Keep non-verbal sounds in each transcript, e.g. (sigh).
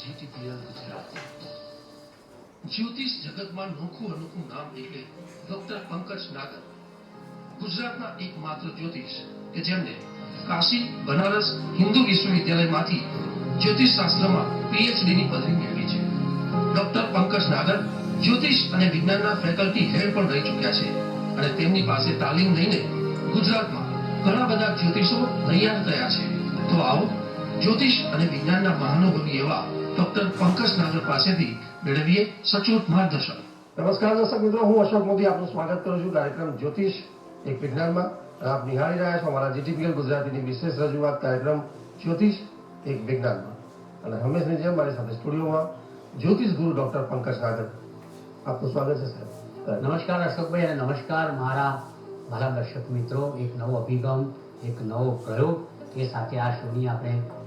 GTPL Gujarat જ્યોતિષ જગતમાં નોખું અનોખું નામ એટલે ડોક્ટર પંકજ નાગર. ગુજરાતના એકમાત્ર જ્યોતિષ કે જેમને કાશી બનારસ હિન્દુ વિશ્વવિદ્યાલયમાંથી જ્યોતિષ શાસ્ત્રમાં પીએચડી ની પદવી મેળવી છે. ડોક્ટર પંકજ નાગર જ્યોતિષ અને વિજ્ઞાનના ફેકલ્ટી હેડ પણ રહી ચૂક્યા છે અને તેમની પાસે તાલીમ લઈને ગુજરાતમાં ઘણા બધા જ્યોતિષો તૈયાર થયા છે. તો આવો જ્યોતિષ અને વિજ્ઞાનના મહાનુભવી એવા ડોક્ટર પંકજ નાગર પાસેથી મેળવીએ સચોટ માર્ગદર્શન નમસ્કાર દર્શક મિત્રો હું અશોક મોદી આપનું સ્વાગત કરું છું કાર્યક્રમ જ્યોતિષ એક વિજ્ઞાનમાં અને આપ નિહાળી રહ્યા છો અમારા જીટીપીએલ ગુજરાતીની વિશેષ રજૂઆત કાર્યક્રમ જ્યોતિષ એક વિજ્ઞાનમાં અને હંમેશની જેમ મારી સાથે સ્ટુડિયોમાં જ્યોતિષ ગુરુ ડોક્ટર પંકજ નાગર આપનું સ્વાગત છે સાહેબ. નમસ્કાર અશોકભાઈ અને નમસ્કાર મારા મારા દર્શક મિત્રો. એક નવો અભિગમ એક નવો પ્રયોગ એ સાથે આ શોની આપણે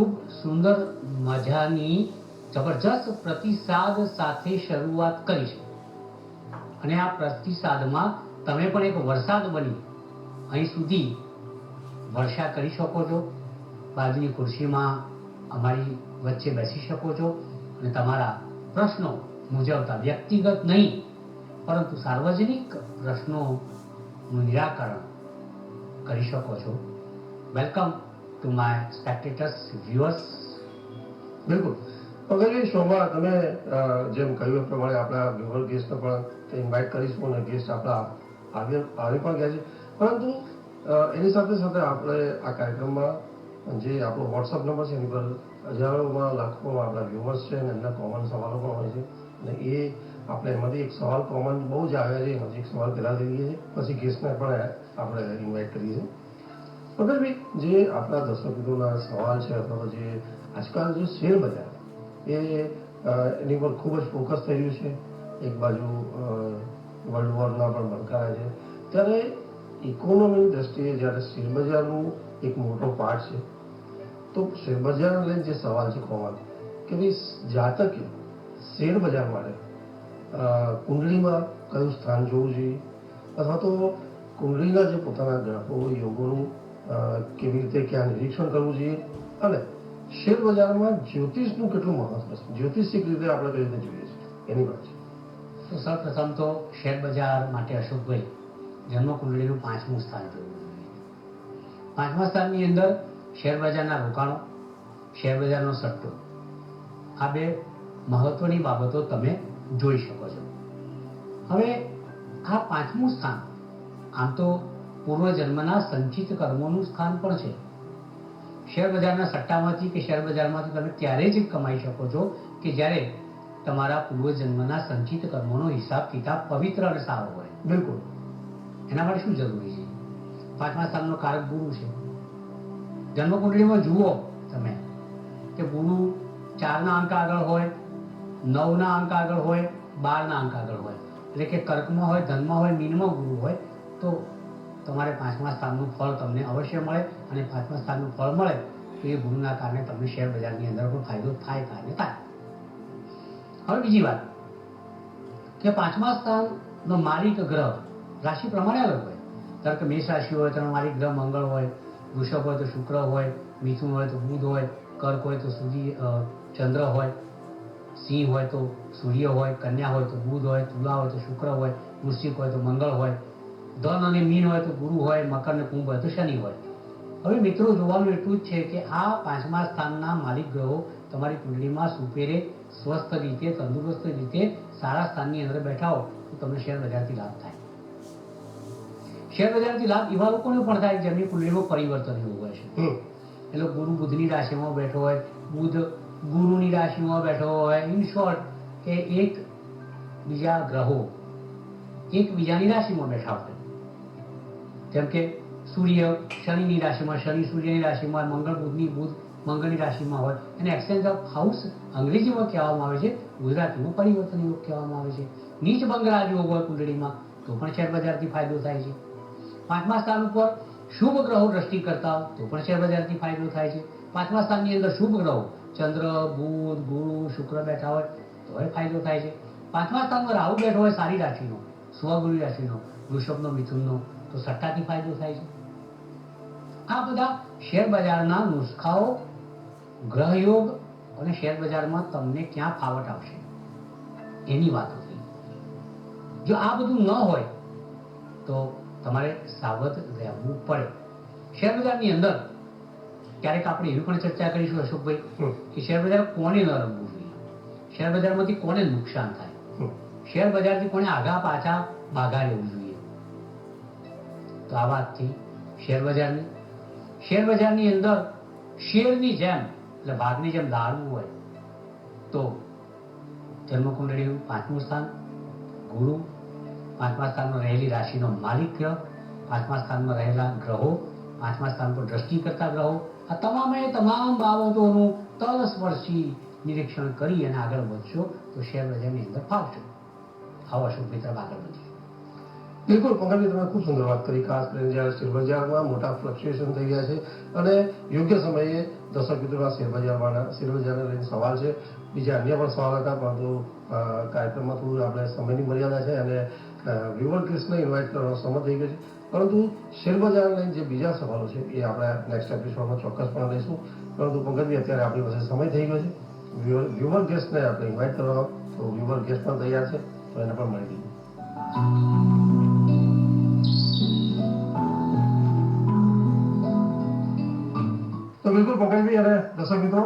ખૂબ સુંદર મજાની જબરજસ્ત પ્રતિસાદ સાથે શરૂઆત કરી છે. અને આ પ્રતિસાદમાં તમે પણ એક વરસાદ બની. અહીં સુધી વર્ષા કરી શકો છો. બાજુની ખુરશીમાં અમારી વચ્ચે બેસી શકો છો. અને તમારા પ્રશ્નો મૂંઝવતા વ્યક્તિગત નહીં, પરંતુ સાર્વજનિક પ્રશ્નોનું નિરાકરણ કરી શકો છો. Welcome. To my spectators viewers બિલકુલ. પંકજભાઈ શોમાં તમે જેમ કહ્યું એ પ્રમાણે આપણા ગ્લોબલ ગેસ્ટને પણ ઇન્વાઇટ કરીશું અને ગેસ્ટ આપણા આવી આવી પણ ગયા છે. પરંતુ એની સાથે સાથે આપણે આ કાર્યક્રમમાં જે આપણો વોટ્સઅપ નંબર છે, એની પર હજારોમાં, લાખોમાં આપણા વ્યુઅર્સ છે અને એમના કોમન સવાલો પણ હોય છે. અને એ આપણે એમાંથી એક સવાલ કોમન બહુ જ આવ્યા છે. એમાંથી એક સવાલ પહેલા લઈ લઈએ છીએ પછી ગેસ્ટને પણ આપણે ઇન્વાઇટ કરીએ છીએ. પંકજભાઈ જે આપણા દર્શકોના સવાલ છે અથવા જે આજકાલ જે શેર બજાર એ એની પર ખૂબ જ ફોકસ થઈ રહ્યું છે. એક બાજુ વર્લ્ડ વોરના પણ ભડકાયા છે. ત્યારે ઇકોનોમીની દ્રષ્ટિએ જ્યારે શેરબજારનું એક મોટો પાર્ટ છે, તો શેરબજારને લઈને જે સવાલ છે કોમન કે ભાઈ, જાતકે શેરબજાર માટે કુંડળીમાં કયું સ્થાન જોવું જોઈએ? અથવા તો કુંડળીના જે પોતાના ગ્રહો યોગોનું કેવી રીતે ક્યાં નિરીક્ષણ કરવું જોઈએ? અને શેર બજારમાં જ્યોતિષનું કેટલું મહત્વ છે? જ્યોતિષિક રીતે આપણે કઈ રીતે જોઈએ છીએ? એની વાત છે. તો સૌપ્રથમ તો શેર બજાર માટે અશોકભાઈ જન્મકુંડળીનું પાંચમું સ્થાન જોયું. પાંચમા સ્થાનની અંદર શેર બજારના રોકાણો, શેર બજારનો સટ્ટો. આ બે મહત્વની બાબતો તમે જોઈ શકો છો. હવે આ પાંચમું સ્થાન, આમ તો પૂર્વજન્મના સંચિત કર્મોનું સ્થાન પણ છે. શેર બજારના સટ્ટામાંથી કે શેર બજારમાંથી તમે ત્યારે જ કમાઈ શકો છો કે જ્યારે તમારા પૂર્વજન્મના સંચિત કર્મોનો હિસાબ કિતાબ પવિત્ર અને સારો હોય. બિલકુલ. એના માટે શું જરૂરી છે? પાંચમા સ્થાનનો કારક ગુરુ છે. જન્મકુંડળીમાં જુઓ તમે કે ગુરુ ચારના અંક આગળ હોય, નવના અંક આગળ હોય, બારના અંક આગળ હોય. એટલે કે કર્કમાં હોય, ધનમાં હોય, મીનમાં ગુરુ હોય, તો તમારે પાંચમા સ્થાનનું ફળ તમને અવશ્ય મળે અને પાંચમા સ્થાનનું ફળ મળે તો એ ગુરુના કારણે તમને શેર બજારની અંદર પણ ફાયદો થાય કારણે થાય. હવે બીજી વાત કે પાંચમા સ્થાનનો માલિક ગ્રહ રાશિ પ્રમાણે અલગ હોય. ધારો કે મેષ રાશિ હોય તો મારી ગ્રહ મંગળ હોય, વૃષભ હોય તો શુક્ર હોય, મિથુન હોય તો બુધ હોય, કર્ક હોય તો સૂર્ય ચંદ્ર હોય, સિંહ હોય તો સૂર્ય હોય, કન્યા હોય તો બુધ હોય, તુલા હોય તો શુક્ર હોય, વૃશ્ચિક હોય તો મંગળ હોય ધન અને મીન હોય તો ગુરુ હોય મકર ને કુંભ હોય તો શનિ હોય. હવે મિત્રો જોવાનું એટલું જ છે કે આ પાંચમા સ્થાનના માલિક ગ્રહો તમારી કુંડળીમાં સુપેરે સ્વસ્થ રીતે તંદુરસ્ત રીતે સારા સ્થાનની અંદર બેઠા હો તો તમને શેર બજારથી લાભ થાય. શેર બજારથી લાભ એવા લોકોને પણ થાય જેમની કુંડળીમાં પરિવર્તન એવું હોય છે. એટલે ગુરુ બુધની રાશિમાં બેઠો હોય બુધ ગુરુની રાશિમાં બેઠો હોય ઇન શોર્ટ કે એક બીજા ગ્રહો એક બીજાની રાશિમાં બેઠા હોય. જેમ કે સૂર્ય શનિની રાશિમાં શનિ, સૂર્યની રાશિમાં મંગળ, બુધની બુધ, મંગળની રાશિમાં હોય. એને એક્સચેન્જ ઓફ હાઉસ અંગ્રેજીમાં કહેવામાં આવે છે, ગુજરાતીમાં પરિવર્તન યોગ કહેવામાં આવે છે. નીચ બંગલા યોગ હોય કુંડળીમાં, તો પણ શેરબજારથી ફાયદો થાય છે. પાંચમા સ્થાન ઉપર શુભ ગ્રહો દ્રષ્ટિ કરતા તો પણ શેરબજારથી ફાયદો થાય છે. પાંચમા સ્થાનની અંદર શુભ ગ્રહો, ચંદ્ર, બુધ, ગુરુ, શુક્ર બેઠા હોય, તો એ ફાયદો થાય છે. પાંચમા સ્થાનમાં રાહુ બેઠો હોય, સારી રાશિનો, સ્વગુરુ રાશિનો, વૃષભનો, મિથુનનો તો સટ્ટાથી ફાયદો થાય છે. આ બધા શેર બજારના નુસ્ખાઓ ગ્રહયોગ અને શેર બજારમાં તમને ક્યાં ફાવટ આવશે? એની વાતો થઈ. જો આ બધું ન હોય તો તમારે સાવધ રહેવું પડે. શેર બજારની અંદર ક્યારેક આપણે એવી પણ ચર્ચા કરીશું અશોકભાઈ કે શેર બજાર કોને ન રમવું જોઈએ? શેર બજારમાંથી કોને નુકસાન થાય? શેર બજારથી કોને આગા પાછા ભાગા લેવું જોઈએ? તો આ વાતથી શેર બજારની શેર બજારની અંદર શેરની જેમ, એટલે ભાગની જેમ દાળવું હોય, તો જન્મકુંડળીનું પાંચમું સ્થાન, ગુરુ પાંચમા સ્થાનમાં રહેલી રાશિનો માલિક ગ્રહ પાંચમા સ્થાનમાં રહેલા ગ્રહો પાંચમા સ્થાન પર દ્રષ્ટિ કરતા ગ્રહો, આ તમામે તમામ બાબતોનું તલસ્પર્શી નિરીક્ષણ કરી અને આગળ વધશો તો શેર બજારની અંદર ફાવશો આવો અશોક મિત્ર આગળ વધીએ. બિલકુલ, પંકજભાઈ, તમે ખૂબ સુંદર વાત કરી. ખાસ કરીને જ્યારે શેરબજારમાં મોટા ફ્લક્ચ્યુએશન થઈ ગયા છે અને યોગ્ય સમયે દર્શક મિત્રોના શેરબજારવાળા, શેરબજારને લઈને સવાલ છે. બીજા અન્ય પણ સવાલ હતા, પરંતુ કાર્યક્રમમાં થોડું આપણે સમયની મર્યાદા છે અને વ્યુવર ક્રિસ્ટને ઇન્વાઇટ કરવાનો સમય થઈ ગયો છે. પરંતુ શેરબજારને લઈને જે બીજા સવાલો છે એ આપણે નેક્સ્ટ એપિસોડમાં ચોક્કસપણે લઈશું. પરંતુ પંકજભાઈ, અત્યારે આપણી પાસે સમય થઈ ગયો છે. વ્યુવર ગેસ્ટને આપણે ઇન્વાઇટ કરવાનો તો વ્યુવર ગેસ્ટ પણ તૈયાર છે, તો એને પણ મળી લઈએ તો બિલકુલ પંકજભાઈ અને દર્શક મિત્રો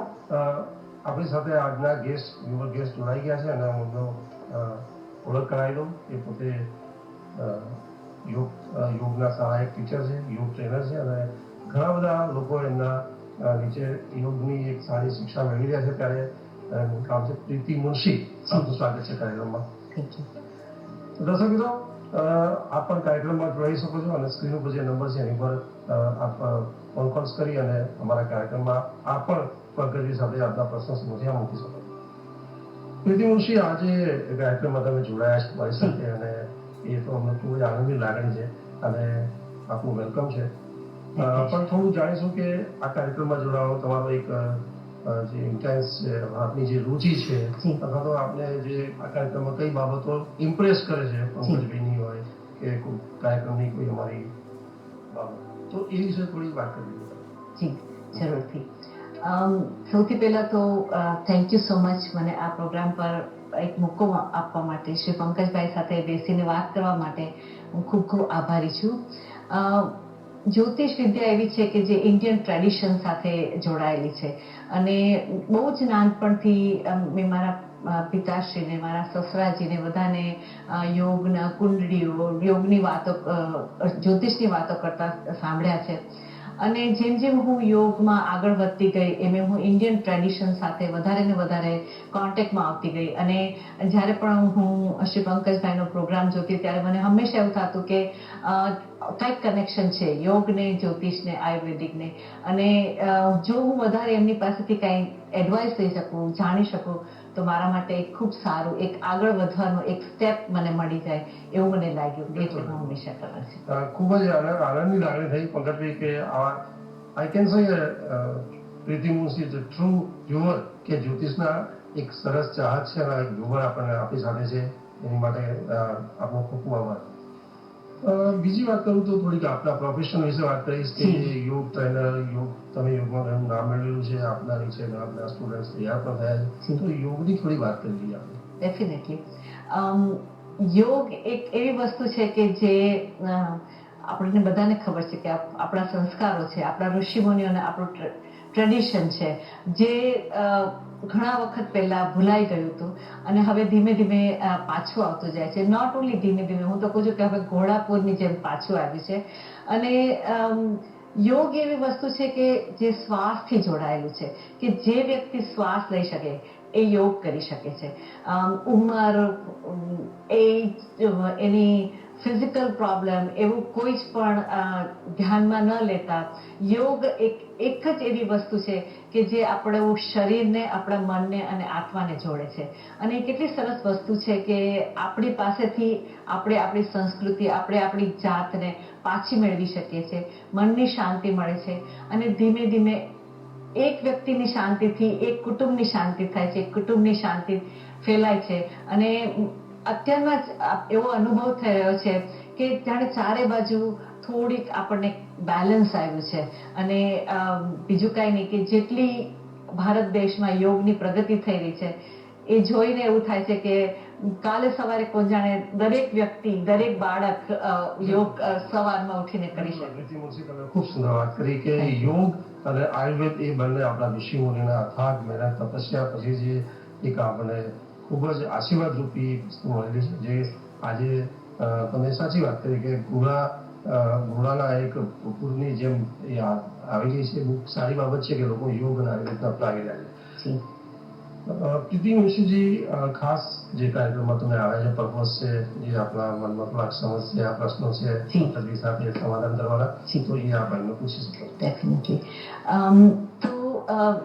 આપણી સાથે આજના ગેસ્ટ યુવક ગેસ્ટ જોડાઈ ગયા છે અને હું મુદ્દો ઓળખ કરાવી દઉં એ પોતે યોગ યોગના સહાયક ટીચર છે યોગ ટ્રેનર છે અને ઘણા બધા લોકો એમના નીચે યોગની એક સારી શિક્ષા મેળવી રહ્યા છે. ત્યારે એમનું નામ છે પ્રીતિ મુનશી. આપનું સ્વાગત છે કાર્યક્રમમાં. દર્શક મિત્રો આપ પણ કાર્યક્રમમાં જોડાઈ શકો છો અને સ્ક્રીન ઉપર જે નંબર છે એની પર આપ ફોન કોલ્સ કરી અને અમારા કાર્યક્રમમાં આ પણ પંકજજી સાથે આપના પ્રશ્ન સમસ્યા મૂકી શકો. છો પ્રીતિ મુનશી આજે કાર્યક્રમમાં તમે જોડાયા છો મારી સાથે અને એ તો અમને ખૂબ જ આનંદની લાગણી છે અને આપનું વેલકમ છે. પણ થોડું જાણીશું કે આ કાર્યક્રમમાં જોડાવો તમારો એક જે ઇન્ટેન્સ છે આપની જે રુચિ છે અથવા તો આપણે જે આ કાર્યક્રમમાં કઈ બાબતો ઇમ્પ્રેસ કરે છે પંકજભાઈની હોય કે કાર્યક્રમની કોઈ અમારી તો એ વિશે થોડી વાત કરવી જી, જરૂરથી. સૌથી પહેલા તો થેન્ક યુ સો મચ મને આ પ્રોગ્રામ પર એક મોકો આપવા માટે, શ્રી પંકજભાઈ સાથે બેસીને વાત કરવા માટે હું ખૂબ ખૂબ આભારી છું. જ્યોતિષ વિદ્યા એવી છે કે જે ઇન્ડિયન ટ્રેડિશન સાથે જોડાયેલી છે. અને બહુ જ નાનપણથી મેં મારા પિતાશ્રીને, મારા સસરાજીને, બધાને યોગના કુંડળીઓ, યોગની વાતો જ્યોતિષની વાતો કરતા સાંભળ્યા છે. અને જેમ જેમ હું યોગમાં આગળ વધતી ગઈ, એમ હું ઇન્ડિયન ટ્રેડિશન સાથે વધારે ને વધારે કોન્ટેક્ટમાં આવતી ગઈ. અને જ્યારે પણ હું શ્રી પંકજભાઈનો પ્રોગ્રામ જોતી, ત્યારે મને હંમેશા એવું થતું કે કંઈક કનેક્શન છે, યોગને, જ્યોતિષને આયુર્વેદિકને અને જો હું વધારે એમની પાસેથી કંઈ એડવાઇસ લઈ શકું, જાણી શકું તો મારા માટે એક ખૂબ સારું એક આગળ વધવાનો એક સ્ટેપ મને મળી જાય એવું મને લાગ્યું. એટલે હું હંમેશા કરું છું. ખૂબ જ આનંદ આનંદની લાગણી થઈ પગટવી કે I can say Preeti Munshi a true humour કે જ્યોતિષના એક સરસ ચાહક છે અને હ્યુમર આપણને આપી સાથે છે. એની માટે આપનો ખૂબ ખૂબ આભાર. બીજી વાત કરું તો થોડીક આપના પ્રોફેશન વિશે વાત કરીશ કે. યોગ ટ્રેનર યોગ તમે યોગમાં ઘણું નામ મેળવ્યું છે આપના નીચે આપના સ્ટુડન્ટ્સ તૈયાર પણ થયા છે. તો યોગની થોડી વાત કરી લઈએ આપણે. ડેફિનેટલી યોગ એક એવી વસ્તુ છે કે જે આપણને બધાને ખબર છે કે આપણા સંસ્કારો છે આપણા ઋષિમુનિઓ અને આપણું ટ્રેડિશન છે, જે ઘણા વખત પહેલા ભૂલાઈ ગયું હતું અને હવે ધીમે ધીમે પાછું આવતું જાય છે. નોટ ઓનલી ધીમે ધીમે, હું તો કહું છું કે હવે ઘોડાપુરની જેમ પાછું આવ્યું છે. અને યોગ એવી વસ્તુ છે કે જે શ્વાસથી જોડાયેલું છે, કે જે વ્યક્તિ શ્વાસ લઈ શકે એ યોગ કરી શકે છે. ઉંમર એજ, એની ફિઝિકલ પ્રોબ્લેમ એવું કોઈ જ પણ ધ્યાનમાં ન લેતા. યોગ એક એક જ એવી વસ્તુ છે કે જે આપણું શરીરને, આપણા મનને અને આત્માને જોડે છે. અને કેટલી સરસ વસ્તુ છે કે આપણી પાસેથી આપણે આપણી સંસ્કૃતિ, આપણે આપણી જાતને પાછી મેળવી શકીએ છીએ. મનની શાંતિ મળે છે. અને ધીમે ધીમે એક વ્યક્તિની શાંતિથી, એક કુટુંબની શાંતિ થાય છે. કુટુંબની શાંતિ ફેલાય છે. અને અત્યારના જ એવો અનુભવ થઈ રહ્યો છે કે જાણે ચારે બાજુ થોડીક આપણને બેલેન્સ આવ્યું છે. અને બીજું કાંઈ નહીં કે જેટલી ભારત દેશમાં યોગની પ્રગતિ થઈ રહી છે, એ જોઈને એવું થાય છે કે કાલે સવારે કોણ જાણે દરેક વ્યક્તિ, દરેક બાળક યોગ સવારમાં ઉઠીને કરી શકે. ખૂબ સુંદર વાત કરી કે યોગ અને આયુર્વેદ એ બંને આપણા ઋષિ મુનિના અથાગ, મહેનત, તપસ્યા, પછી જે એક આપણને ખૂબ જ આશીર્વાદ રૂપી વસ્તુ મળેલી છે જે આજે તમે સાચી વાત કરી કે ઘોડા અ, ઘોડાના એક પૂરની જેમ એ આવેલી છે બહુ સારી બાબત છે કે લોકો યોગ અને આયુર્વેદને અપનાવી રહ્યા છે. પ્રીતિ મિશ્રજી ખાસ જે કાર્યક્રમમાં તમે આવ્યા છે પર્પઝ છે જે આપણા મનમાં થોડાક સમસ્યા પ્રશ્નો છે. ડોક્ટરજી સાથે સમાધાન કરવાના. તો એ આપ એમને પૂછી શકો ડેફિનેટલી તો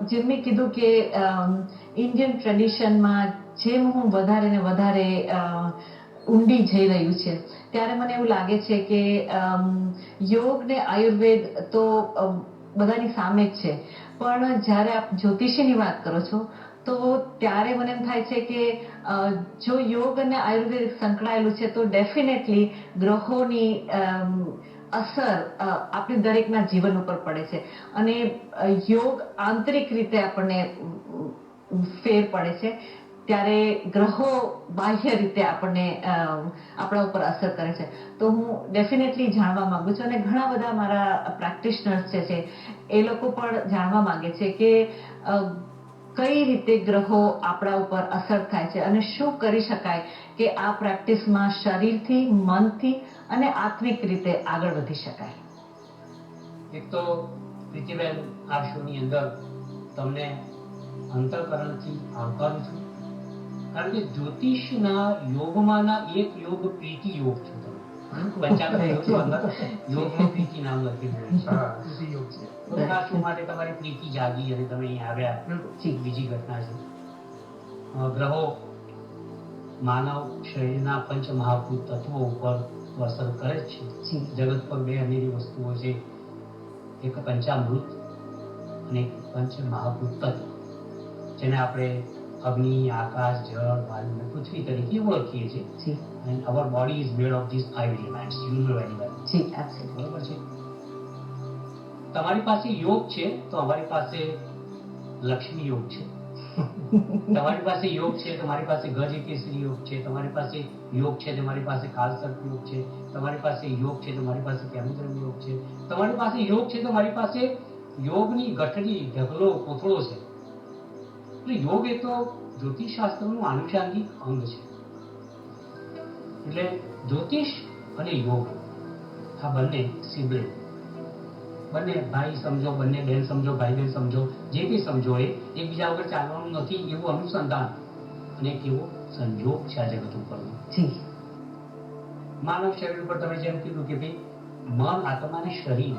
જેમ મેં કીધું કે ઇન્ડિયન ટ્રેડિશનમાં જેમ હું વધારે ને વધારે ઊંડી જઈ રહ્યું છે. ત્યારે મને એવું લાગે છે કે યોગ ને આયુર્વેદ તો બધાની સામે જ છે. પણ જ્યારે આપ જ્યોતિષીની વાત કરો છો, તો ત્યારે મને એમ થાય છે કે જો યોગ અને આયુર્વેદ સંકળાયેલું છે, તો ડેફિનેટલી ગ્રહોની અસર આપણી દરેકના જીવન ઉપર પડે છે. અને યોગ આંતરિક રીતે આપણને ફેર પડે છે. ત્યારે ગ્રહો બાહ્ય રીતે આપણને આપણા ઉપર અસર કરે છે. તો હું ડેફિનેટલી જાણવા માંગુ છું અને ઘણા બધા મારા પ્રેક્ટિશનર્સ છે એ લોકો પણ જાણવા માંગે છે કે કઈ રીતે ગ્રહો આપણા ઉપર અસર થાય છે અને શું કરી શકાય કે આ પ્રેક્ટિસમાં શરીરથી, મનથી અને આત્મિક રીતે આગળ વધી શકાય. એક તો પ્રીતિબેન, આ શોની અંદર તમને અંતઃકરણથી આવકારું છું. કે જ્યોતિષના યોગમાંના એક યોગ પ્રીતિ યોગ છો. તમારી પ્રીતિ જાગી અને તમે અહીં આવ્યા? બીજી ઘટના ગ્રહો માનવ શરીરના પંચ મહાભૂત તત્વો ઉપર અસર કરે છે. જગત પર બે અનેરી વસ્તુઓ છે. એક પંચામૃત અને પંચ મહાભૂત તત્વ. જેને આપણે અગ્નિ આકાશ જળ વાયુ અને પૃથ્વી તરીકે ઓળખીએ છીએ. And our body is made of this these elements you know very well G absolutely. બરોબર છે? તમારી પાસે યોગ છે તો અમારી પાસે લક્ષ્મી યોગ છે. (laughs) તમારી પાસે યોગ છે તમારી પાસે ગજ કેસરી યોગ છે. તમારી પાસે યોગ છે તમારી પાસે કાલસર્પ યોગ છે. તમારી પાસે યોગ છે તમારી પાસે કેમુદ્રમ યોગ છે. તમારી પાસે યોગ છે તમારી પાસે યોગની ગઠડી ઢગલો કોથળો છે. એટલે યોગ એ તો જ્યોતિષશાસ્ત્રનું આનુષાંગિક અંગ છે. એટલે જ્યોતિષ અને યોગ આ બંને સિબલિંગ બંને ભાઈ સમજો બંને બહેન સમજો ભાઈ બહેન સમજો જે કંઈ સમજો એ એકબીજા વગર ચાલવાનું નથી એવું અનુસંધાન અને કેવો સંજોગ છે આ જગત ઉપરનો માનવ શરીર ઉપર તમે જેમ કીધું કે ભાઈ મન આત્મા અને શરીર.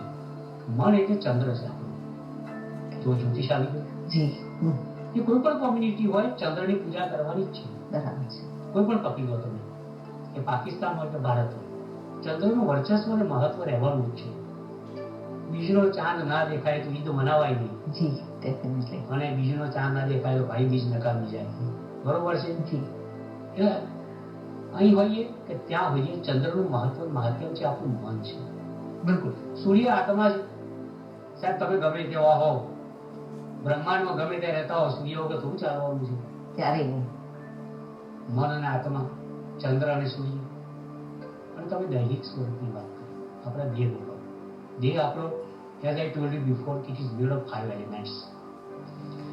મન એટલે ચંદ્ર છે આપણું. તો જ્યોતિષ આવી ગયું? જી. એ કોઈ પણ કોમ્યુનિટી હોય ચંદ્રની પૂજા કરવાની જ છે. બરાબર છે. કોઈ પણ કપિલ હોય તમે કે પાકિસ્તાન હોય કે ભારત હોય. ચંદ્રનું વર્ચસ્વ અને મહત્વ રહેવાનું જ છે. બીજનો ચાંદ ના દેખાય તો ઈદ મનાવાય નહીં. જી ડેફિનેટલી અને બીજનો ચાંદ ના દેખાય તો ભાઈ બીજ નકામી જાય. બરોબર છે? જી. એટલે અહીં હોઈએ કે ત્યાં હોઈએ ચંદ્રનું મહત્વ મહાત્મ છે આપણું મન છે. બિલકુલ. સૂર્ય આત્મા સાહેબ તમે ગમે તેવા હો બ્રહ્માંડમાં ગમે તે રહેતા હો સૂર્ય વગર થોડું ચાલવાનું છે? ક્યારે નહીં. મન અને આત્મા ચંદ્ર અને સૂર્ય. અને તમે દૈહિક સ્વરૂપની વાત કરી. આપણા દેહ ઉપર. દેહ આપણો as I told you before it is made of five elements.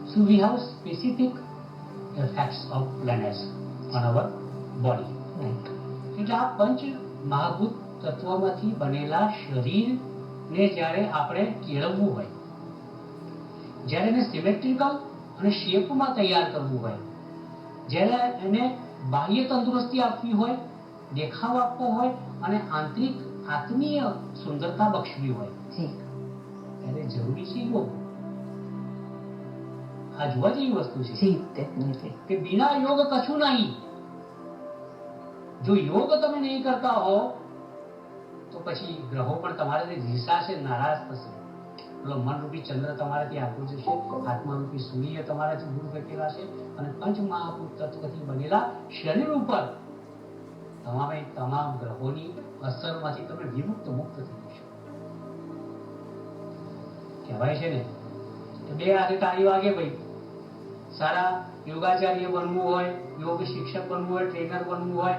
So we have specific effects of planets on our body. Right એટલે આ પંચ મહાભૂત તત્વમાંથી બનેલા શરીરને જ્યારે આપણે કેળવવું હોય જ્યારે એને સિમેટ્રિકલ અને શેપમાં તૈયાર કરવું હોય જ્યારે એને બાહ્ય તંદુરસ્તી આપવી હોય દેખાવ આપવો હોય અને આંતરિક આત્મીય સુંદરતા બક્ષવી હોય. ત્યારે જરૂરી છે યોગ આ જોવા જેવી વસ્તુ છે. કે બિના યોગ કશું નહીં. જો યોગ તમે નહીં કરતા હો તો પછી ગ્રહો પણ તમારે રીસાશે નારાજ થશે. મનરૂપી ચંદ્ર ત્યાં આગળ જશે, આત્મારૂપી સૂર્ય તમારાથી દૂર ઘટેલા છે અને પંચ મહાભૂત તત્વથી બનેલા શરીર ઉપર તમામે તમામ ગ્રહોની અસરમાંથી તમે વિમુક્ત મુક્ત થઈ જશો. કહેવાય છે ને કે બે હાથે તાળી વાગે ભાઈ. સારા યોગાચાર્ય બનવું હોય, યોગ શિક્ષક બનવું હોય ટ્રેનર બનવું હોય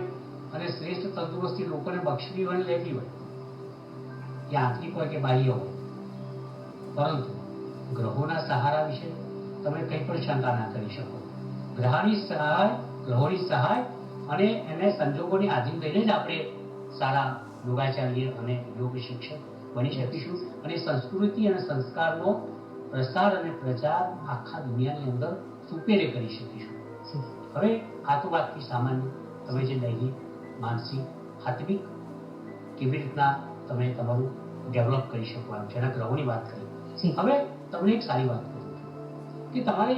અને શ્રેષ્ઠ તંદુરસ્તી લોકોને બક્ષવી વળી લેતી હોય. કે આંતરિક હોય કે બાહ્ય હોય. પરંતુ ગ્રહોના સહારા વિશે તમે કંઈ પણ શંકા ના કરી શકો. ગ્રહની સહાય, ગ્રહોની સહાય અને એને સંજોગોની આધીન લઈને જ આપણે સારા યોગાચાર્ય અને યોગ શિક્ષક બની શકીશું અને સંસ્કૃતિ અને સંસ્કારનો પ્રસાર અને પ્રચાર આખા દુનિયાની અંદર સુપેરે કરી શકીશું. હવે આ તો વાતથી સામાન્ય. તમે જે દૈહિક માનસિક, આત્મિક કેવી રીતના તમે તમારું ડેવલપ કરી શકો એમ, જેના ગ્રહોની વાત કરી. હવે તમને એક સારી વાત કહું કે તમારે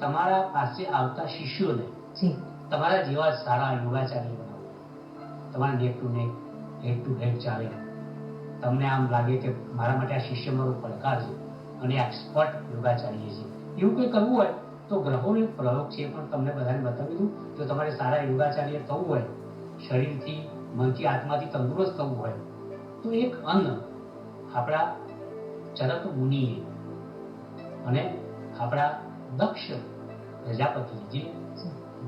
તમારા પાસે આવતા શિષ્યોને તમારા જેવા સારા યોગાચાર્ય બનાવો. તમારા નેક ટુ નેક હેડ ટુ હેડ ચાલે. તમને આમ લાગે કે મારા માટે આ શિષ્ય મારો પડકાર છે અને એક્સપર્ટ યોગાચાર્ય છે. એવું કંઈ કરવું હોય તો ગ્રહોનો એક પ્રયોગ છે પણ તમને બધાને બતાવી દઉં. જો તમારે સારા યોગાચાર્ય થવું હોય શરીરથી મનથી આત્માથી તંદુરસ્ત થવું હોય તો એક અન્ન આપણા ચરક મુનિએ અને આપણા દક્ષ પ્રજાપતિ જે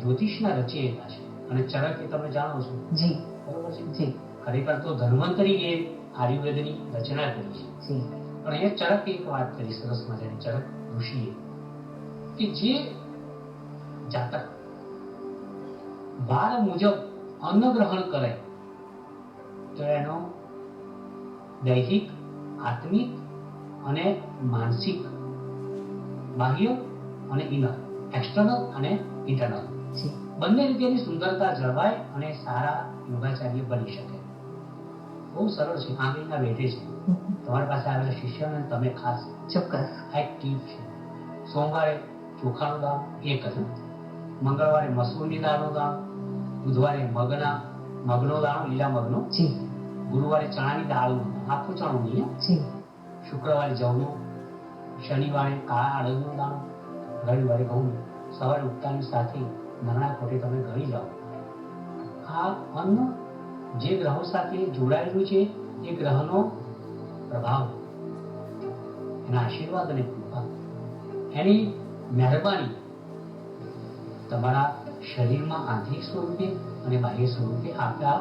જ્યોતિષના રચયિતા છે અને ચરક એ તમે જાણો છો? જી. બરોબર છે? જી. ખરેખર તો ધન્વંતરીએ આયુર્વેદની રચના કરી છે. પણ એ ચરક એક વાત કરી સરસ મજાની ચરક ઋષિએ કે જે જાતક બાર મુજબ અન્ન ગ્રહણ કરે તો એનો દૈહિક આત્મિક અને માનસિક બાહ્ય અને ઇનર એક્સટર્નલ અને ઇન્ટરનલ બંને રીતેની સુંદરતા જળવાય અને સારા યોગાચાર્ય બની શકે. બહુ સરળ છે આંગળીના વેઢે છે. તમારી પાસે આવેલા શિષ્યને તમે ખાસ ચોક્કસ. આ એક ટીપ છે. સોમવારે ચોખાનું દામ એક હતું મંગળવારે મસૂરની દાળનું દામ બુધવારે મગના મગનો દાણો લીલા મગનો. ગુરુવારે ચણાની દાળનું આખું ચણું નહીં શુક્રવારે જવનું શનિવારે કાળા અડદનું દાણું રવિવારે ઘઉંનું સવારે ઉઠતાની સાથે નાના ખોટે તમે ગળી જાઓ આ અન્ન જે ગ્રહો સાથે જોડાયેલું છે, એ ગ્રહનો પ્રભાવ, એના આશીર્વાદ અને કૃપા એની મહેરબાની તમારા શરીરમાં આંતરિક સ્વરૂપે અને બાહ્ય સ્વરૂપે આપણા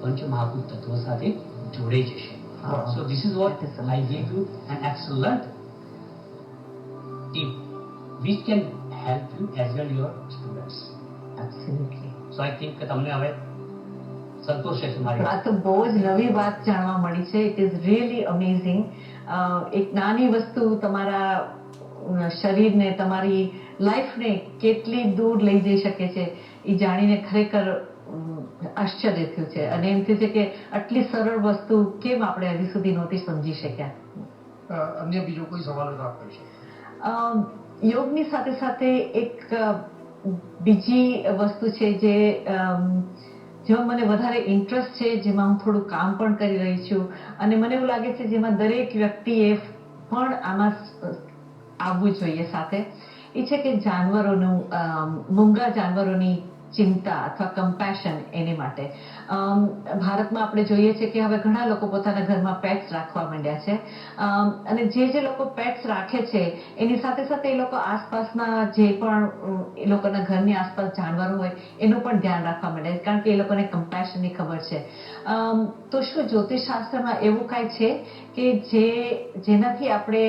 પંચ મહાભૂત તત્વો સાથે જોડાઈ જશે. So this is what I gave you an excellent tip which can help you as well your students. Absolutely. So I think કે તમને હવે સંતોષ છે તમારી આ તો બહુ જ નવી વાત જાણવા મળી છે ઇટ ઇઝ રિયલી અમેઝિંગ એક નાની વસ્તુ તમારા શરીરને તમારી લાઈફને કેટલી દૂર લઈ જઈ શકે છે એ જાણીને ખરેખર આશ્ચર્ય થયું છે. અને એમ થયું છે કે આટલી સરળ વસ્તુ કેમ આપણે હજી સુધી નહોતી સમજી શક્યા? અન્ય બીજો કોઈ સવાલ હોય તો આપ યોગની સાથે સાથે એક બીજી વસ્તુ છે જે જેમાં મને વધારે ઇન્ટરેસ્ટ છે જેમાં હું થોડું કામ પણ કરી રહી છું. અને મને એવું લાગે છે જેમાં દરેક વ્યક્તિએ પણ આમાં આવવું જોઈએ સાથે. એ છે કે જાનવરોનું મૂંગા જાનવરોની ચિંતા અથવા કમ્પેશન એની માટે. ભારતમાં આપણે જોઈએ છે કે હવે ઘણા લોકો પોતાના ઘરમાં પેટ્સ રાખવા માંડ્યા છે. અને જે જે લોકો પેટ્સ રાખે છે, એની સાથે સાથે એ લોકો આસપાસના જે પણ એ લોકોના ઘરની આસપાસ જાનવરો હોય, એનું પણ ધ્યાન રાખવા માંડ્યા છે, કારણ કે એ લોકોને કમ્પેશનની ખબર છે. તો શું જ્યોતિષશાસ્ત્રમાં એવું કાંઈ છે કે જે, જેનાથી આપણે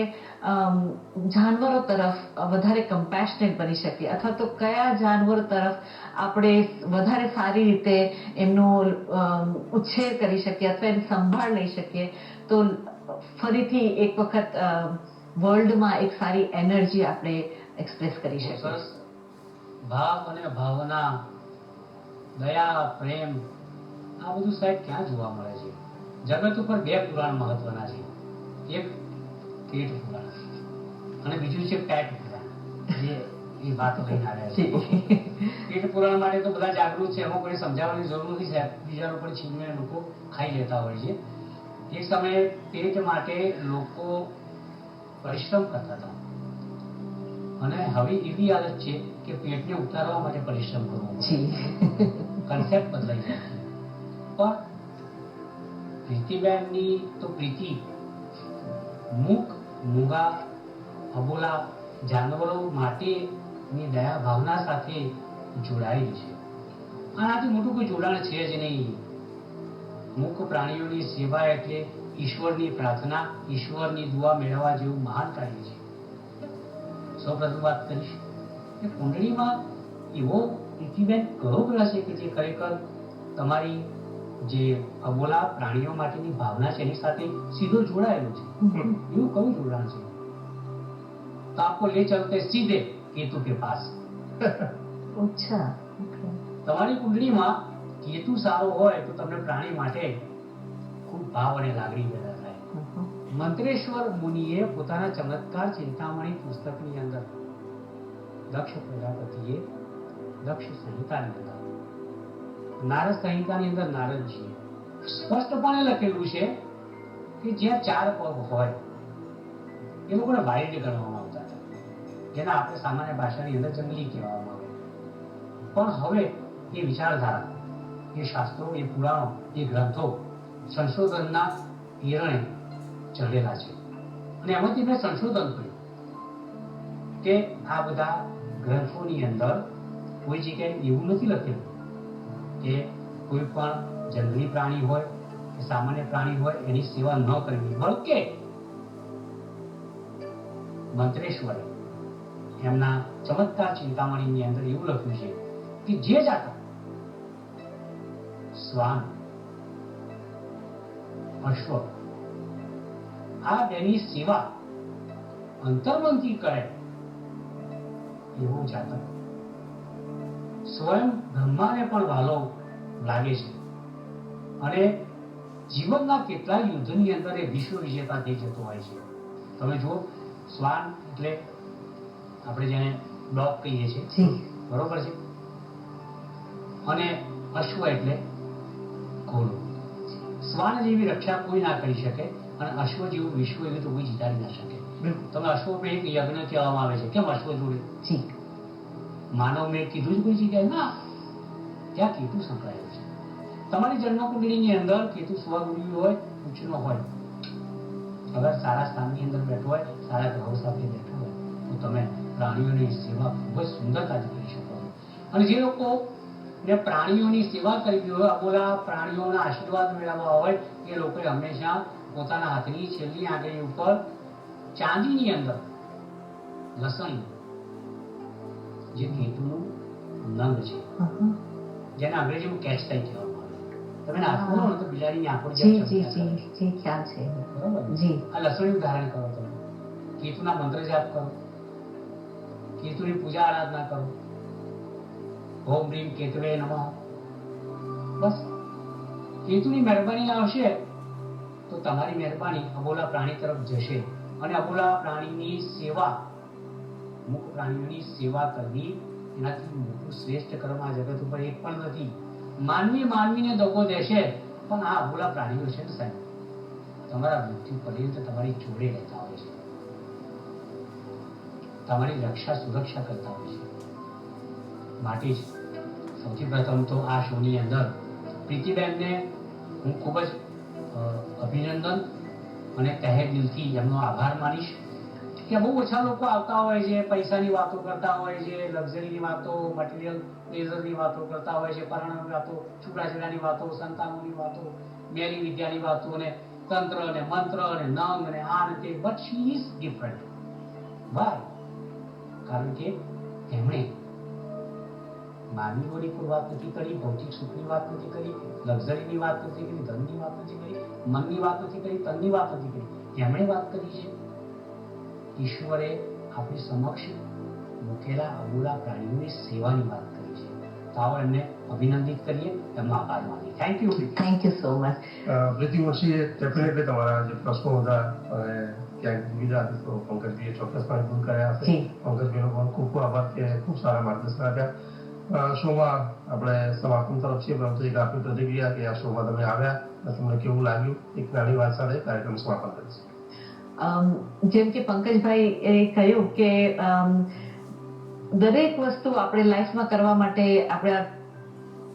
જાનવરો તરફ વધારે કમ્પેશનેટ બની શકીએ? અથવા તો કયા જાનવરો તરફ આપણે વધારે સારી રીતે એમનો ઉછેર કરી શકીએ અથવા એની સંભાળ લઈ શકીએ, તો ફરીથી એક વખત વર્લ્ડમાં એક સારી એનર્જી આપણે એક્સપ્રેસ કરી શકીએ. ભાવ અને ભાવના, દયા, પ્રેમ, આ બધું સાહેબ ક્યાં જોવા મળે છે? જગત ઉપર બે પુરાણ મહત્વના છે. એક પેટ પુરાણ અને બીજું છે પેટ પુરાણ. જે એ વાત લઈને આવ્યા છે. જી. (laughs) પુરાણ માટે તો બધા જાગૃત છે. એમાં કોઈ સમજાવવાની જરૂર નથી સાહેબ. બીજા લોકો છીનવીને લોકો ખાઈ લેતા હોય છે. એક સમયે પેટ માટે લોકો પરિશ્રમ કરતા હતા. અને હવે એવી હાલત છે કે પેટને ઉતારવા માટે પરિશ્રમ કરવો કન્સેપ્ટ (laughs) બદલાઈ જાય પણ પ્રીતિબેનની તો પ્રીતિ. મૂક મૂંગા અબોલા જાનવરો માટેની દયા ભાવના સાથે જોડાયેલી છે. આનાથી મોટું કોઈ જોડાણ છે જ નહીં. મુખ પ્રાણીઓની સેવા એટલે ઈશ્વરની પ્રાર્થના ઈશ્વરની દુઆ મેળવવા જેવું મહાન કાર્ય છે. સૌપ્રથમ વાત કરીશ કે કુંડળીમાં એવો પ્રીતિબેન કયો ગ્રહ છે કે જે ખરેખર તમારી જે અબોલા પ્રાણીઓ માટેની ભાવના છે એની સાથે સીધો જોડાયેલો છે. એવું કયું જોડાણ છે? તો आपको ले चलते सीधे केतु के पास। અચ્છા. તમારી કુંડળીમાં કેતુ સારો હોય તો તમને પ્રાણી માટે ખૂબ ભાવ અને લાગણી પેદા થાય મંત્રેશ્વર મુનિએ પોતાના ચમત્કાર ચિંતામણી પુસ્તકની અંદર દક્ષ પ્રજાપતિએ દક્ષ સંહિતાની અંદર નારદ સંહિતાની અંદર નારદજીએ સ્પષ્ટપણે લખેલું છે કે જ્યાં ચાર પગ હોય એ લોકોને વાઇલ્ડ ગણવામાં જેને આપણે સામાન્ય ભાષાની અંદર જંગલી કહેવામાં આવે પણ હવે એ વિચારધારા, એ શાસ્ત્રો, એ પુરાણો, એ ગ્રંથો સંશોધનના કિરણે ચઢેલા છે. અને એમાંથી મેં સંશોધન કર્યું કે આ બધા ગ્રંથોની અંદર કોઈ જગ્યાએ એવું નથી લખેલું કે કોઈ પણ જંગલી પ્રાણી હોય, કે સામાન્ય પ્રાણી હોય, એની સેવા ન કરવી. બલકે મંત્રેશ્વરે એમના ચમત્કાર ચિંતામણીની અંદર એવું લખ્યું છે કે જે જાતક શ્વાન અશ્વ આ બેની સેવા અંતર્મનથી કરે એવું જાતક સ્વયં બ્રહ્માને પણ વાલો લાગે છે અને જીવનના કેટલાય યુદ્ધની અંદર એ વિશ્વ વિજેતા થઈ જતો હોય છે તમે જુઓ શ્વાન એટલે આપણે જેને ડોગ કહીએ છીએ. બરોબર છે? અને અશ્વ એટલે ઘોડો. શ્વાન જેવી રક્ષા કોઈ ના કરી શકે અને અશ્વ જેવું વિશ્વ એવી તો કોઈ જીતાડી ના શકે. તમે અશ્વ પર એક યજ્ઞ કહેવામાં આવે છે. કેમ અશ્વ જોડે? માનવ મેં કીધું જ કોઈ જગ્યાએ? ના. ત્યાં કેતુ સંકળાયેલું છે. તમારી જન્મકુંડળીની અંદર કેતુ સ્વગુરુ હોય ઉચ્ચનો હોય. અગર સારા સ્થાનની અંદર બેઠો હોય સારા ગ્રહો સાથે બેઠો હોય તો તમે પ્રાણીઓની સેવા ખૂબ જ સુંદરતાથી કરી શકો. અને જે લોકો ને પ્રાણીઓની સેવા કરવી હોય અબોલા પ્રાણીઓના આશીર્વાદ મેળવવા હોય એ લોકોએ હંમેશા પોતાના હાથની છેલ્લી આંગળી ઉપર ચાંદીની અંદર લસણ જે કેતુનું નંગ છે જેને અંગ્રેજીમાં કેચ થઈ કહેવામાં તમે નાખો તો બિલાડીની આંખો જી જી જી જી ખ્યાલ છે. બરોબર? જી. આ લસણનું ધારણ કરો તમે. કેતુના મંત્ર જાપ કરો. કેતુની પૂજા આરાધના કરો. ઓમ રીમ કેતુવે નમઃ. બસ. કેતુની મહેરબાની આવશે તો તમારી મહેરબાની અબોલા પ્રાણી તરફ જશે અને અબોલા પ્રાણીની સેવા, અમુક પ્રાણીઓની સેવા કરવી એનાથી મોટું શ્રેષ્ઠ કર્મ આ જગત ઉપર એક પણ નથી. માનવી માનવીને દગો દેશે, પણ આ અબોલા પ્રાણીઓ છે ને સાહેબ? તમારા મૃત્યુ પર્યંત તમારી જોડે રહેતા હોય છે. તમારી રક્ષા સુરક્ષા કરતા હોય છે. માટે જ સૌથી પ્રથમ તો આ શોની અંદર પ્રીતિબેનને હું ખૂબ જ અભિનંદન અને તહે દિલથી એમનો આભાર માનીશ કે બહુ ઓછા લોકો આવતા હોય છે, પૈસાની વાતો કરતા હોય છે, લક્ઝરીની વાતો મટીરિયલ પ્લેઝરની વાતો કરતા હોય છે પરાણાની વાતો, છૂટાછેડાની વાતો, સંતાનોની વાતો મેરી વિદ્યાની વાતો અને તંત્ર અને મંત્ર અને નંગ અને આ અને તે but she is different why કારણ કે એમણે માનવીઓની કોઈ વાત નથી કરી ભૌતિક સુખની વાત નથી કરી લક્ઝરીની વાત નથી કરી ધનની વાત નથી કરી મનની વાત નથી કરી તનની વાત નથી કરી. એમણે વાત કરી છે. ઈશ્વરે આપણી સમક્ષ મૂકેલા અબોલા પ્રાણીઓની સેવાની વાત કરી છે. તો આવો એમને અભિનંદિત કરીએ. એમનો આભાર માની thank you thank you so much વર્ષીએ definitely તમારા જે પ્રશ્નો હતા અને ક્યાંક દુવિધા હતી તો પંકજભાઈએ ચોક્કસપણે દૂર કર્યા હશે. પંકજભાઈનો પણ ખૂબ ખૂબ આભાર કે ખૂબ સારા માર્ગદર્શન આપ્યા શોમાં આપણે સમાપન તરફ છીએ પરંતુ એક આપની પ્રતિક્રિયા કે આ શોમાં તમે આવ્યા તમને કેવું લાગ્યું એક નાની વાત સાથે કાર્યક્રમ સમાપન કરીશું જેમ કે પંકજભાઈ એ કહ્યું કે દરેક વસ્તુ આપણે લાઈફમાં કરવા માટે આપણા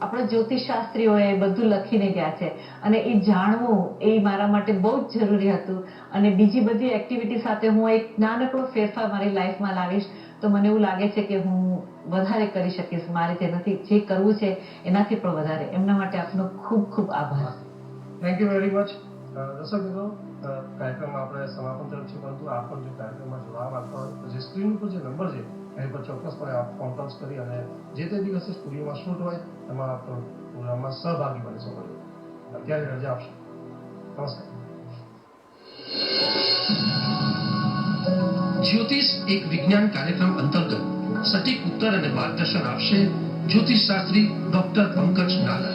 આપણા જ્યોતિષશાસ્ત્રીઓએ બધું લખીને ગયા છે. અને એ જાણવું એ મારા માટે બહુ જ જરૂરી હતું. અને બીજી બધી એક્ટિવિટી સાથે હું એક નાનકડો ફેરફાર મારી લાઈફમાં લાવીશ, તો મને એવું લાગે છે કે હું વધારે કરી શકીશ. મારે તેનાથી જે કરવું છે, એનાથી પણ વધારે. એમના માટે આપનો ખૂબ ખૂબ આભાર. થેન્ક યુ વેરી મચ દર્શક મિત્રો કાર્યક્રમ આપણે સમાપન તરફ છે પરંતુ આપ પણ જો કાર્યક્રમમાં જોડાવા માંગતા હોય, તો જે સ્ક્રીન પર જે નંબર છે પર ચોક્કસપણે આપ કોન્ટેક્ટ કરી અને જે તે દિવસે સ્ટુડિયોમાં શૂટ હોય, એમાં આપ પ્રોગ્રામમાં સહભાગી બની શકો છો અત્યારે રજા આપશો. નમસ્કાર. જ્યોતિષ એક વિજ્ઞાન કાર્યક્રમ અંતર્ગત સટીક ઉત્તર અને માર્ગદર્શન આપશે જ્યોતિષ શાસ્ત્રી ડોક્ટર પંકજ નાગર